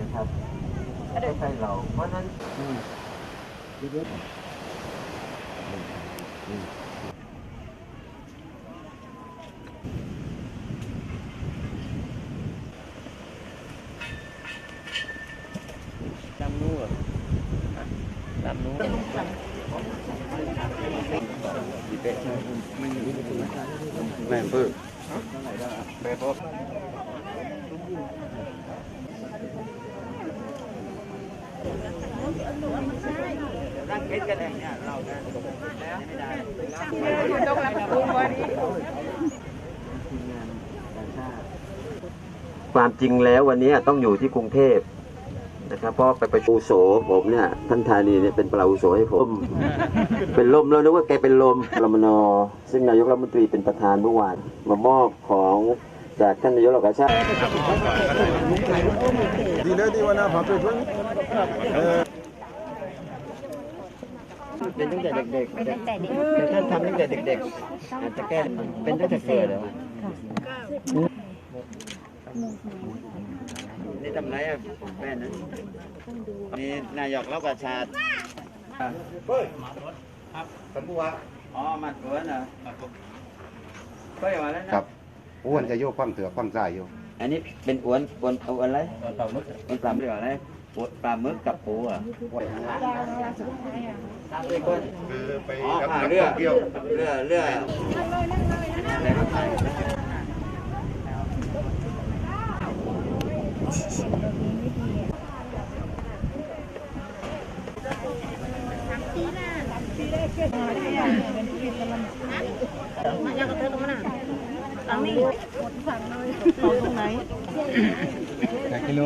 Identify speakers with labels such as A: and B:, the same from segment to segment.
A: นะครับไม่ใช่เราเพราะนั้นอืม
B: ลำนู้นลำนู้น
A: แม่งปื้อ
B: ร่าง เพชรกันเองเนี่ยเรากันแล้วไม่ได้
C: ต้องรับรุงวันนี้
A: ความจริงแล้ววันนี้ต้องอยู่ที่กรุงเทพนะครับเพราะไปประชุมอาวุโสผมเนี่ยท่านธานีเนี่ยเป็นปลัดอาวุโสให้ผม เป็นลมแล้วนึกว่าแกเป็นลมรมนอ ซึ่งนายกรัฐมนตรีเป็นประธานเมื่อวานมามอบของจากท่านนายกเหล่ากาชาติ
D: ดีเลยดีวันน่าผักไปเพิ่ง
B: เป็นตั้งแต่เด็กๆแต่ท่านทำตั้งแต่เด็กๆอาจจะแก้เป็นตั้งแต่เกิดเลยนี่ทำไรอะแม่นะนี่นายกเล่าประชาเฮ้ยครับสัมผัสอ๋อมาเกินเหรอก็อย่างนั้นนะครับ
D: อ้วนจะโยกความเถื่อความใจอยู่
B: อันนี้เป็นอวนอวนเอาอะไรปลาหมึกเป็นปลาหมึกอะไรปลาหมึกกับปูอะ คือไปเรือเรือเรืออะไรก็ไป
D: ไหนกิโล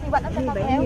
C: ที่วัดน้ำตาแก้ว